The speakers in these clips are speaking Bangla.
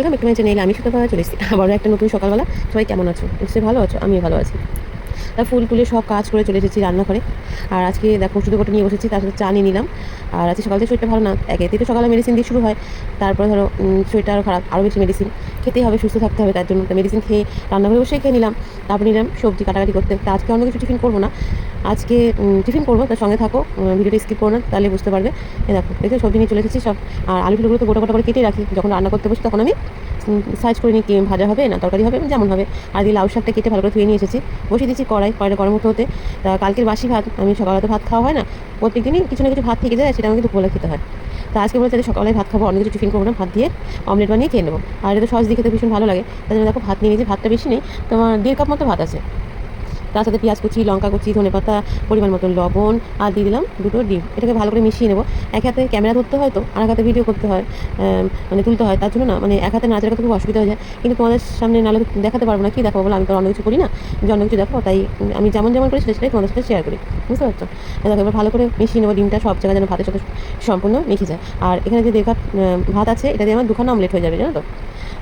ওয়েলকাম একটু নেই আমি সুতো পাওয়া চলে এসেছি। আবারও একটা নতুন সকালবেলা। সবাই কেমন আছো? নিশ্চয়ই ভালো আছো? আমিও ভালো আছি। তা ফুল ফুলে সব কাজ করে চলে এসেছি রান্নাঘরে। আর আজকে দেখো শুধু করে নিয়ে বসেছি, তার সাথে চা নিয়ে নিলাম। আর আজকে সকাল থেকে শরীরটা ভালো না। একে তো সকালে মেডিসিন দিয়ে শুরু হয়। তারপরে ধরো শরীরটা আরও খারাপ আরও বেশি মেডিসিন খেতেই হবে, সুস্থ থাকতে হবে, তার জন্য মেডিসিন খেয়ে রান্নাঘরে বসে খেয়ে নিলাম। তারপর নিলাম সবজি কাটাকাটি করতে। তা আজকে অন্য কিছু টিফিন করব না। আজকে টিফিন করব তার সঙ্গে থাকো। ভিডিওটা স্কিপ করো না, তাহলে বুঝতে পারবে। দেখো দেখো সবজি নিয়ে চলে এসেছি সব। আর আলু ফুলগুলো তো গোটা গোটা করে কেটে রাখি। যখন রান্না করতে বসি তখন আমি সাইজ করে নিই ভাজা হবে না তরকারি হবে, যেমন হবে। আর দিয়ে লাউ শাকটা কেটে ভালো করে ধুয়ে নিয়ে এসেছি। বসিয়ে দিচ্ছি কড়াই, কড়াইটা গরম হতে হতে। তা কালকের বাসি ভাত, আমি সকালে তো ভাত খাওয়া হয় না। প্রত্যেক দিনই কিছু না কিছু ভাত থেকে যায়, সেটা আমাকে দুপুরবেলা খেতে হয়। তা আজকে বলে তাদের সকালে ভাত খাব, অনেক কিছু টিফিন করব না, ভাত দিয়ে অমলেট বানিয়ে খেয়ে নেব। আর এটা সস দিয়ে খেতে ভীষণ ভালো লাগে। তাদের দেখো ভাত নিয়ে নিয়েছি, ভাতটা বেশি নেই, তোমার দেড় কাপ মতো ভাত আছে। তার সাথে পেঁয়াজ কুচি, লঙ্কা কুচি, ধনে পাতা, পরিমাণ মতো লবণ, আর দিয়ে দিলাম দুটো ডিম। এটাকে ভালো করে মিশিয়ে নেব। এক হাতে ক্যামেরা ধরতে হয় তো আর এক হাতে ভিডিও করতে হয় মানে তুলতে হয়, তার জন্য না মানে এক হাতে নাচের করতে খুব অসুবিধা হয়ে যায়। কিন্তু তোমাদের সামনে নাহলে দেখাতে পারব না, কি দেখাবো বলে? আমি তো অন্য কিছু করি না, যে অন্য কিছু দেখো তাই আমি যেমন যেমন করি সেটা সেটাই তোমাদের সাথে শেয়ার করি। বুঝতে পারছ? দেখো, এবার ভালো করে মিশিয়ে নেব ডিমটা, সব জায়গায় যেন ভাতের সাথে সম্পূর্ণ মিশে যায়। আর এখানে যে দেখা ভাত আছে, এটা দিয়ে আমার দুখানা অমলেট হয়ে যাবে, জানো তো?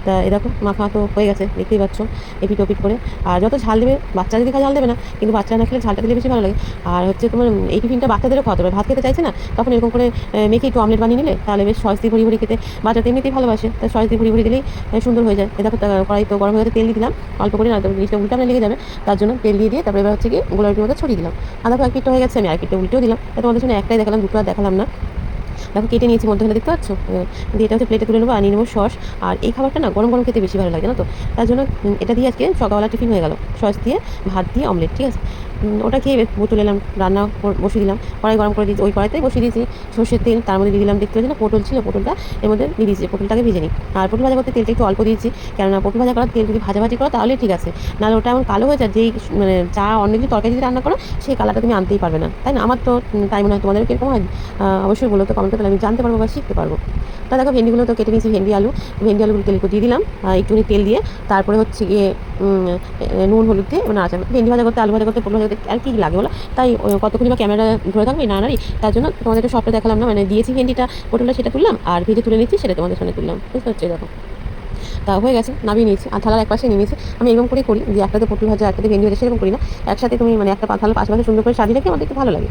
তা এরকম মাখা তো হয়ে গেছে, দেখতেই পাচ্ছ এপিট ওপিট করে। আর যত ঝাল দেবে, বাচ্চা যদি ঝাল দেবে না, কিন্তু বাচ্চা না খেলে ঝালটা দিলে বেশি ভালো লাগে। আর হচ্ছে তোমার এই টিফিনটা বাচ্চাদেরও খাওয়াতে হবে। ভাত খেতে চাইছে না, তখন এরকম করে মেখে একটু অমলেট বানিয়ে নিলে, তাহলে বেশ সস দিয়ে ভরি ভরি খেতে বাচ্চা তো এমনিতেই ভালোবাসে তাই সস দিয়ে ভরি ভরি দিলেই সুন্দর হয়ে যায়। এটা কড়াই তো গরম হয়ে গেছে, তেল দিয়ে দিলাম। অল্প করে না জিনিসটা উল্টা লেগে যাবে, তার জন্য তেল দিয়ে দিয়ে, তারপরে এবার হচ্ছে কি গোলাপির মধ্যে ছড়িয়ে দিলাম। আধা এক হয়ে গেছে, আমি আর পিঠটা উল্টেও দিলাম। তোমাদের জন্য একটাই দেখালাম, দুটো আর দেখালাম না। দেখো কেটে নিয়েছি মধ্যখানে দেখতে পাচ্ছ? দিয়ে এটা হচ্ছে প্লেটে তুলে নেব, আনিয়ে নিয়ে নেব সস। আর এই খাবারটা না গরম গরম খেতে বেশি ভালো লাগে না তো? তার জন্য এটা দিয়ে আজকে সকালবেলা টিফিন হয়ে গেল। সস দিয়ে ভাত দিয়ে অমলেট ঠিক আছে? ওটা খেয়ে বেশ চলে এলাম, রান্না কর- বসিয়ে দিলাম, কড়াই গরম করে দিয়েছি, ওই কড়াইতেই বসিয়ে দিয়েছি, সর্ষের তেল, তার মধ্যে দিয়ে দিলাম, দেখতে পাচ্ছি না, পটল ছিল, পটলটা এর মধ্যে দিয়ে দিয়েছি, পটলটাকে ভেজে নিই, আর পটল ভাজা করতে তেলটা একটু অল্প দিয়েছি, কেননা পটল ভাজা করার তেল যদি ভাজাভাজি করো তাহলে ঠিক আছে, নাহলে ওটা এমন কালো হয়ে যায়, যেই মানে চা অন্য কিছু তরকারি যদি রান্না করো, সেই কালারটা তুমি আনতেই পারবে না, তাই না? আমার তো তাই মনে হয় তোমাদের কীরকম হয়? অবশ্যই বলো তো কমেন্ট তাহলে আমি জানতে পারব বা শিখতে পারব। তা দেখো, ভেন্ডিগুলো তো কেটে নিয়েছি, ভেন্ডি আলু, ভেন্ডি আলুগুলো তেল দিয়ে দিলাম একটুখানি তেল দিয়ে, তারপরে হচ্ছে গিয়ে নুন, হলুদ দিয়ে মানে আচার, ভেন্ডি ভাজা করতে, আলু ভাজা করতে, পটল আর কি লাগে বলো? তাই কতক্ষণই বা ক্যামেরা ধরে থাকবে, না নারী তার জন্য তোমাদেরকে সবটা দেখালাম না? মানে দিয়েছি ভেন্ডিটা, পটলটা সেটা তুললাম, আর ভেজে তুলে নিচ্ছি সেটা তোমাদের সামনে তুললাম। বুঝতে হচ্ছে দেখো তা হয়ে গেছে, নামিয়ে নিয়েছি, আর থালার এক পাশে নিয়ে নিয়েছি। আমি এরকম করে করি, যে একটাতে পটল ভাজা, একটাতে ভেন্ডি ভাজা, সেরকম করি না। একসাথে তুমি মানে একটা থালার পাশাপাশি সুন্দর করে সাজিয়ে রাখি আমাদের একটু ভালো লাগে।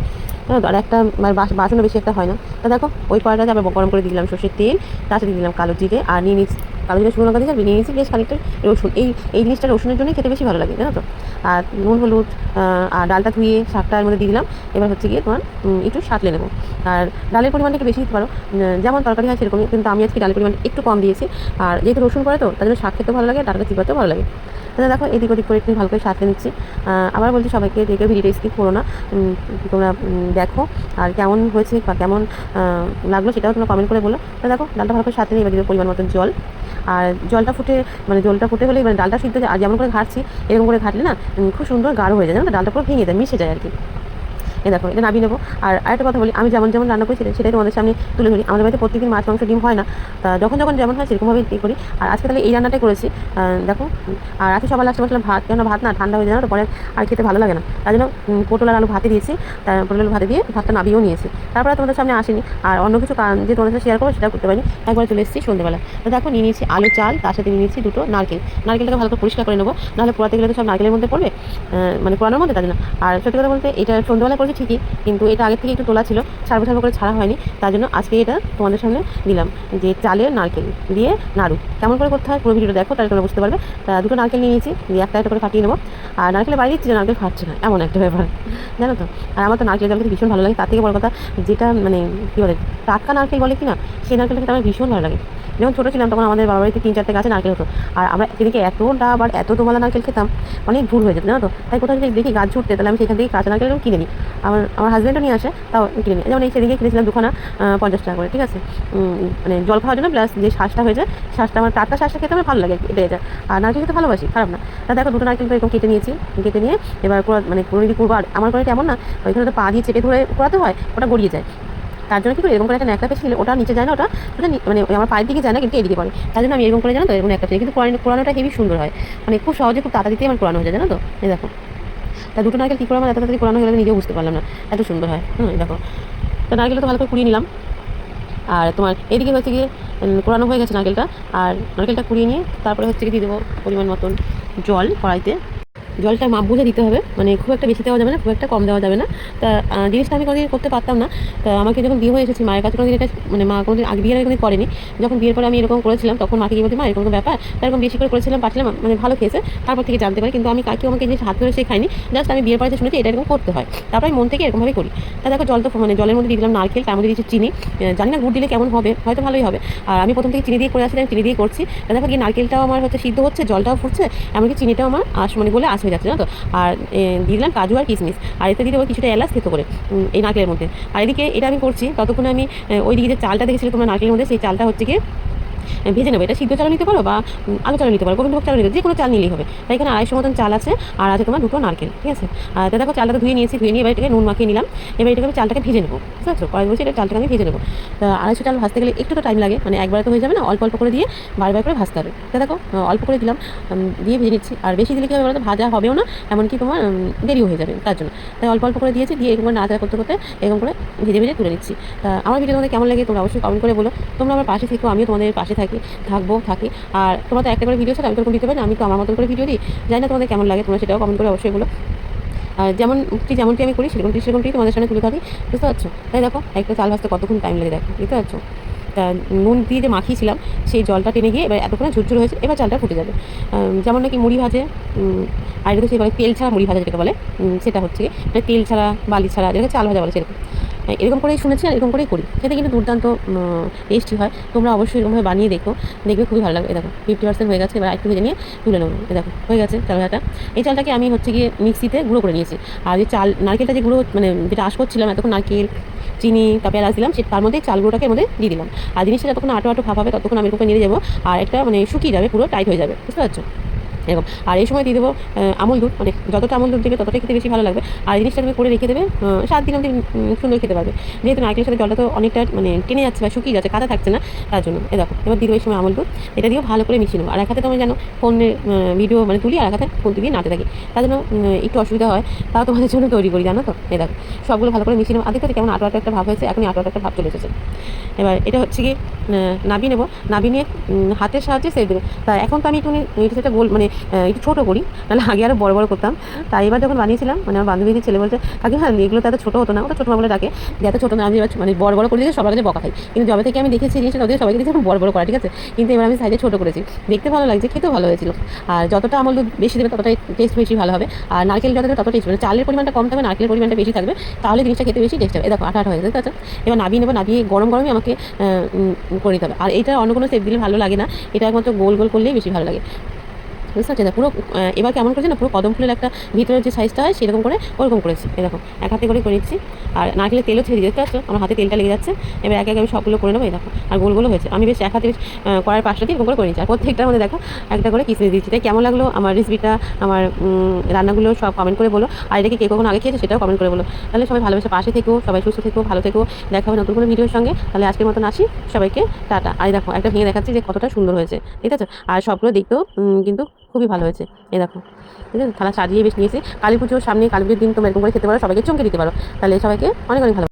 আর একটা মানে বাসনও বেশি একটা হয় না। তা দেখো, ওই কড়াইটাতে আবার গরম করে দিলাম সর্ষের তেল, তার সাথে দিলাম কালো জিরে, আর নিয়ে নিচ্ছি কালো জিরে শুকনো লঙ্কা দিয়ে নিয়ে নিয়েছি বেশ খানিকটা রসুন। এই এই জিনিসটা রসুনের জন্যই খেতে বেশি ভালো লাগে, জানো তো? আর নুন, হলুদ আর ডালটা ধুয়ে শাকটা এর মধ্যে দিয়ে দিলাম। এবার হচ্ছে গিয়ে তোমার একটু সাঁতলে নেব। আর ডালের পরিমাণটা একটু বেশি দিতে পারো। যেমন তরকারি হয় সেরকমই, কিন্তু আমি আজকে ডালের পরিমাণ একটু কম দিয়েছি। আর যেহেতু রসুন করে তো, তার জন্য শাক খেতেও ভালো লাগে ডালটা চিপাতেও ভালো লাগে। তাহলে দেখো, এদিক ওদিক করে একটু ভালো করে সাঁতলে নিচ্ছি। আবার বলছি সবাইকে, দেখে ভিডিওটা স্কিপ করো না। তোমরা দেখো আর কেমন হয়েছে বা কেমন লাগল সেটাও তোমরা কমেন্ট করে বলো। তাহলে দেখো, ডালটা ভালো করে সাথে নিয়ে এবার পরিমাণ মতন জল। আর জলটা ফুটে মানে জলটা ফুটে হলে মানে ডালটা সিদ্ধ আর যেমন করে ঘাটছি, এরকম করে ঘাটলে না খুব সুন্দর গাঢ় হয়ে যায়। জানো ডালটা পুরো ভেঙে যায়, মিশে যায় আর কি। এ দেখো, এটা নাবিয়ে নেব। আর আরেকটা কথা বলি, আমি যেমন যেমন রান্না করি সেটা- সেটাই তোমাদের সামনে তুলে ধরি। আমাদের বাড়িতে প্রত্যেকদিন মাছ, মাংস, ডিম হয় না। তা যখন যখন যেমন হয় সেরকমভাবেই ই করি। আর আজকে তাহলে এই রান্নাটাই করেছি। দেখো, আর আজকে সবার লাস্টে বসলাম ভাত কেন ভাত না ঠান্ডা হয়ে যায় না পরে আর খেতে ভালো লাগে না। তার জন্য পটল আর আলু ভাতে দিয়েছি। তার পটল আলু ভাতে দিয়ে ভাতটা নাবিয়েও নিয়েছি। তারপরে তোমাদের সামনে আসেনি। আর অন্য কিছু কারণ যে তোমাদের সাথে শেয়ার করব সেটা করতে পারিনি। একবার চলে এসেছি সন্ধ্যেবেলা তো দেখো, নিয়ে নিয়েছি আলু চাল, তার সাথে নিয়ে নিয়েছি দুটো নারকেল। নারকেলটাকে ভালো করে পরিষ্কার করে নেব। নাহলে পোড়াতে গেলে তো সব নারকেলের মধ্যে পড়বে? মানে পোড়ানোর মধ্যে তার না? আর সত্যি কথা বলতে, এটা সন্ধ্যেবেলা করেছি ঠিকই, কিন্তু এটা আগে থেকে একটু তোলা ছিল ছাড়বো ছাড়বো করে ছাড়া হয়নি, তার জন্য আজকে এটা তোমাদের সামনে দিলাম, যে চালের নারকেল দিয়ে নাড়ু। কেমন করে করতে হয় পুরো ভিডিওটা দেখো, তাহলে তোমরা বুঝতে পারবে। তা দুটো নারকেল নিয়ে নিয়েছি, দিয়ে একটা একটা করে ফাটিয়ে নেব। আর নারকেলের বাইরে দিচ্ছি যে নারকেল ফাটছে না, এমন একটা ব্যাপার, জানো তো? আর আমার তো নারকেল জল খেতে ভীষণ ভালো লাগে, তার থেকে বড় কথা যেটা মানে কী বলে, টাটকা নারকেল বলে কি না সেই নারকেলটা খেতে আমার ভীষণ ভালো লাগে। যখন ছোটো ছিলাম তখন আমাদের বাবা বাড়িতে তিন চারটে গাছে নারকেল হতো। আর আমরা সেদিকে এতটা আবার এত দোমালা নারকেল খেতাম, অনেক ভুল হয়ে যেত, জানো তো? তাই কোথাও যদি দেখি গাছ ছুটতে তাহলে আমি সেখান থেকে কাঁচা নারকেল কিনে নিই। আমার আমার হাজব্যান্ডও নিয়ে আসে, তাও কিনে নিই। যেমন এই সেদিকে কিনেছিলাম দুখানা পঞ্চাশ টাকা করে, ঠিক আছে? মানে জল খাওয়ার জন্য প্লাস যে শ্বাসটা হয়ে যায় শ্বাসটা আমার টাটকা শ্বাসটা খেতে আমার ভালো লাগে এটা এটা। আর নারকেল খেতে ভালোবাসি, খারাপ না। তা দেখো, দুটো নারকেল এরকম কেটে নিয়েছি, কেটে নিয়ে এবার মানে যদি করব আর আমার করে এমন না, ওইখানে তো পা দিয়ে চেপে ধরে করাতে হয়, ওটা গড়িয়ে যায়। তার জন্য কি করি এরকম করে একটা ন্যাকড়া পেছিলে ওটা নিচে যায় না, ওটা ওটা মানে আমার পায়ের দিকে যায় না, কিন্তু এদিকে পড়ে। তার জন্য আমি এরকম করে জানো তো, এরকম একটা কিন্তু কোরআন কোরআনটা হেবি সুন্দর হয়। মানে খুব সহজে খুব তাড়াতাড়িতে আমার কোরআন হয়ে যায়, জানো তো? এই দেখো। তা দুটো নারকেল কী করে আমার এত তাড়াতাড়ি কোরআন হয়ে নিজেও বুঝতে পারলাম না। এত সুন্দর হয়। হুম দেখো। তো নারকেলটা তো ভালো করে কুড়িয়ে নিলাম। আর তোমার এদিকে হচ্ছে গিয়ে কোরানো হয়ে গেছে নারকেলটা। আর নারকেলটা কুড়িয়ে নিয়ে তারপরে হচ্ছে গিয়ে দিয়ে দেবো পরিমাণ মতন জল কড়াইতে। জলটা মাপ বুঝে দিতে হবে। মানে খুব একটা বেশি দেওয়া যাবে না, খুব একটা কম দেওয়া যাবে না। তা জিনিসটা আমি কোনোদিন করতে পারতাম না। তা আমাকে যখন বিয়ে হয়ে এসেছি, মায়ের কাছে কোনোদিন এটা মানে মা কোনোদিন আগে বিয়ের কোনোদিন করেনি। যখন বিয়ের পরে আমি এরকম করেছিলাম, তখন মাকে কি বলতে মা, এরকম ব্যাপার? তারকম বেশি করে করেছিলাম পাঠিলাম মানে ভালো খেয়েছে। তারপর থেকে জানতে পারি, কিন্তু আমি কাকে আমাকে জিনিস হাত ধরে শেখাইনি। জাস্ট আমি বিয়ের পরে শুনেছি, এটা এরকম করতে হয়। তারপর আমি মন থেকে এরকমভাবে করি। তা দেখো, জল তো মানে জলের মধ্যে দিলাম, নারকেল, তার মধ্যে দিয়েছি চিনি। জানি না, গুড় দিলে কেমন হবে, হয়তো ভালোই হবে। আর আমি প্রথম থেকে চিনি দিয়ে করে আসছিলাম চিনি দিয়ে করছি। তা দেখো কি নারকেলটাও আমার হচ্ছে সিদ্ধ হচ্ছে, জলটাও ফুটছে, এমনকি চিনিটাও আমার আস মানে বলে আস হয়ে যাচ্ছে জানো তো? আর দিয়ে দিলাম কাজু আর কিশমিশ। আর এতে দেবো কিছুটা এলাচ খেতে করে এই নারকেলের মধ্যে। আর এদিকে এটা আমি করছি ততক্ষণে আমি ওইদিকে যে চালটা দেখেছিলাম তোমার নারকেলের মধ্যে সেই চালটা হচ্ছে আহ, ভেজে নেব। এটা সিদ্ধ চালও নিতে পারো বা আলু চালও নিতে পারো। গোবিন্দভোগ চালও নিতে যে কোনো চাল নিলেই হবে। তাই এখানে আড়াইশো মতন চাল আছে। আর আছে তোমার দুটো নারকেল, ঠিক আছে? তা দেখো চালটা ধুয়ে নিয়েছি। ধুয়ে নিয়ে এবার এটাকে নুন মাখিয়ে নিলাম। এবার এটাকে আমি চালটাকে ভেজে নেব। বুঝতে পারছ? কয়েক বলছি এটা চালটাকে আমি ভেজে নেব। তা আড়াইশো চাল ভাজতে গেলে একটু তো টাইম লাগে। মানে একবার তো হয়ে যাবে না? অল্প অল্প করে দিয়ে বারবার করে ভাজতে হবে। তা দেখো অল্প করে দিলাম। দিয়ে ভেজে নিচ্ছি। আর বেশি দিলে কি হবে বলতো? ভাজা হবেও না। এমনকি তোমার দেরিও হয়ে যাবে তার জন্য। তাই অল্প অল্প করে দিয়েছি। দিয়ে এরকম নাড়াচাড়া করতে করতে এরকম করে ভেজে ভেজে তুলে নিচ্ছি। তা আমার ভিডিও তোমাদের কেমন লাগে তোমরা অবশ্যই কমেন্ট করে বলো। তোমরা আমার পাশে থেকো। আমিও তোমাদের পাশে থাকি, থাকব, থাকি। আর তোমরা তো একটা করে ভিডিও ছাড়া আমি তো দিতে পারি না আমি তো আমার মতন করে ভিডিও দিই। জানি না তোমাদের কেমন লাগে, তোমরা সেটাও কমেন্ট করে অবশ্যই বলো। আর যেমনটি যেমনটি আমি করি, সেরকমটি সেরকমটি তোমাদের সামনে তুলে ধরি, বুঝতে পারছ? তাই দেখো, একটা চাল ভাজতে কতক্ষণ টাইম লাগে দেখো, বুঝতে পারছ? তা নুন দিয়ে যে মাখিয়েছিলাম, সেই জলটা টেনে গিয়ে এবার এতক্ষণে ঝুরঝুর হয়েছে, এবার চালটা ফুটে যাবে। যেমন নাকি মুড়ি ভাজে আর এটা তো সেই বলে তেল ছাড়া মুড়ি ভাজা যেটা বলে সেটা হচ্ছে মানে তেল ছাড়া, বালি ছাড়া, যেটাকে চাল ভাজা বলে সেরকম। এরকম করেই শুনেছি আর এরকম করেই করি। খেতে কিন্তু দুর্দান্ত টেস্টি হয়। তোমরা অবশ্যই এরকমভাবে বানিয়ে দেখো। দেখবে খুবই ভালো লাগবে। দেখো ফিফটি পার্সেন্ট হয়ে গেছে। এবার একটু ভেজে নিয়ে তুলে নেব। দেখো, হয়ে গেছে চাল ভাজাটা এই চালটাকে আমি হচ্ছে গিয়ে মিক্সিতে গুঁড়ো করে নিয়েছি। আর যে চাল, নারকেলটা যে গুঁড়ো মানে যেটা আশ করছিলাম, এতক্ষণ নারকেল, চিনি, তারপরে এলাচ দিলাম, সে তার মধ্যে চাল গুঁড়োটাকে মধ্যে দিয়ে দিলাম। আর জিনিসটা যতক্ষণ আটো আটো ভাব হবে ততক্ষণ আমি এরকম নিয়ে যাব আর একটা মানে শুকিয়ে যাবে, পুরো টাইট হয়ে যাবে। বুঝতে পারছ? এরকম। আর এই সময় দিয়ে দেবো আমল দুধ। মানে যতটা আমল দুধ দেবে, ততটাই খেতে বেশি ভালো লাগবে। আর এই জিনিসটা তুমি করে রেখে দেবে সাত দিন অবধি সুন্দর খেতে পারবে। যেহেতু নারকেলের সাথে জলটা তো অনেকটা মানে টেনে যাচ্ছে বা শুকিয়ে যাচ্ছে, কাদা থাকছে না, তার জন্য। এ দেখো, এবার দিয়ে দেবো এই সময় আমল দুধ। এটা দিয়েও ভালো করে মিশিয়ে নেব। আর এক হাতে তোমার যেন ফোনের ভিডিও মানে তুলি, আর এক হাতে ফোন দিয়ে নাড়তে থাকি। তার জন্য একটু অসুবিধা হয়, তাও তোমাদের জন্য তৈরি করি, জানো তো? এ দেখো, সবগুলো ভালো করে মিশিয়ে নেব। আগে থেকে কেমন আটো আটো একটা ভাব হয়েছে, এখনই আটো একটা ভাব চলে এসেছে। এবার এটা হচ্ছে কি নাবিয়ে নেব নাবিয়ে নিয়ে হাতের সাহায্যে সেভ দেবে তা এখন তো আমি একটু সেটা গোল মানে একটু ছোটো করি, নাহলে আগে আরও বড় বড় করতাম। তাই এবার যখন বানিয়েছিলাম মানে আমার বান্ধবীদের ছেলে বলছে, কাকি হ্যাঁ এগুলো তো এত ছোটো হতো না, ওটা ছোটো বলে ডাকে। যে এত ছোটো না, আমি এবার মানে বড় বড় করে দিয়েছি সবার কাছে বকা খাই। কিন্তু যবে থেকে আমি দেখেছি জিনিসটা ওদের সবাইকে দেখেছি বড় বড় করা, ঠিক আছে? কিন্তু এবার আমি সাইজে ছোটো করেছি। দেখতে ভালো লাগছে, খেতেও ভালো হয়েছিল। আর যতটা আমল বেশি দেবে, ততটাই টেস্ট বেশি ভালো হবে। আর নারকেল যত দেবে তত টেস্ট হবে চালের পরিমাণটা কম থাকবে, নারকেলের পরিমাণটা বেশি থাকবে। তাহলে জিনিসটা খেতে বেশি টেস্ট হবে। দেখো আঠা আঠা হয়ে আচ্ছা এবার নাবিয়ে নেব, নাবিয়ে গরম গরমই আমাকে করে নিতে হবে। আর এটা অন্য কোনো সেপ দিলে ভালো লাগে না। এটা একমাত্র গোল গোল করলেই বেশি ভালো লাগে। বুঝতে পারছি না পুরো এবার কেমন করেছে না, পুরো কদম ফুলের একটা ভিতরের যে সাইজটা হয়, সেরকম করে ওরকম করেছি, এরকম। এক হাতে করে করে নিচ্ছি আর না নারকেলের তেলও ছেড়ে দিতে পারছ আমার হাতে তেলটা লেগে যাচ্ছে। এবার একে একে আমি সবগুলো করে নেব দেখো। আর গোলগুলো হয়েছে। আমি বেশ এক হাতে কড়াইয়ের পাশটা দিয়ে এরকম করে করে নিচ্ছি আর প্রত্যেকটার মধ্যে দেখো, একটা করে কিসমিস দিচ্ছি তাই কেমন লাগল আমার রেসিপিটা আমার রান্নাগুলো সব কমেন্ট করে বলো। আর এটাকে কে কখনো আগে খেয়েছে সেটাও কমেন্ট করে বলো। তাহলে সবাই ভালোবেসে পাশে থেকো, সবাই সুস্থ থেকো, ভালো থেকো। দেখা হবে নতুন কোনো ভিডিওর সঙ্গে। তাহলে আজকের মতন আসি। সবাইকে টাটা। আর দেখো, একটা ভেঙে দেখাচ্ছি যে কতটা সুন্দর হয়েছে। ঠিক আছে? আর সবগুলো দেখতেও কিন্তু খুবই ভালো হয়েছে। এই দেখো, ঠিক আছে? থালা সাজিয়ে বেশ নিয়েছি। কালী পুজোর সামনে কালী পুজোর দিন তোমরা এরকম করে খেতে পারো, সবাইকে চমকে দিতে পারো। তাহলে সবাইকে অনেক অনেক ভালো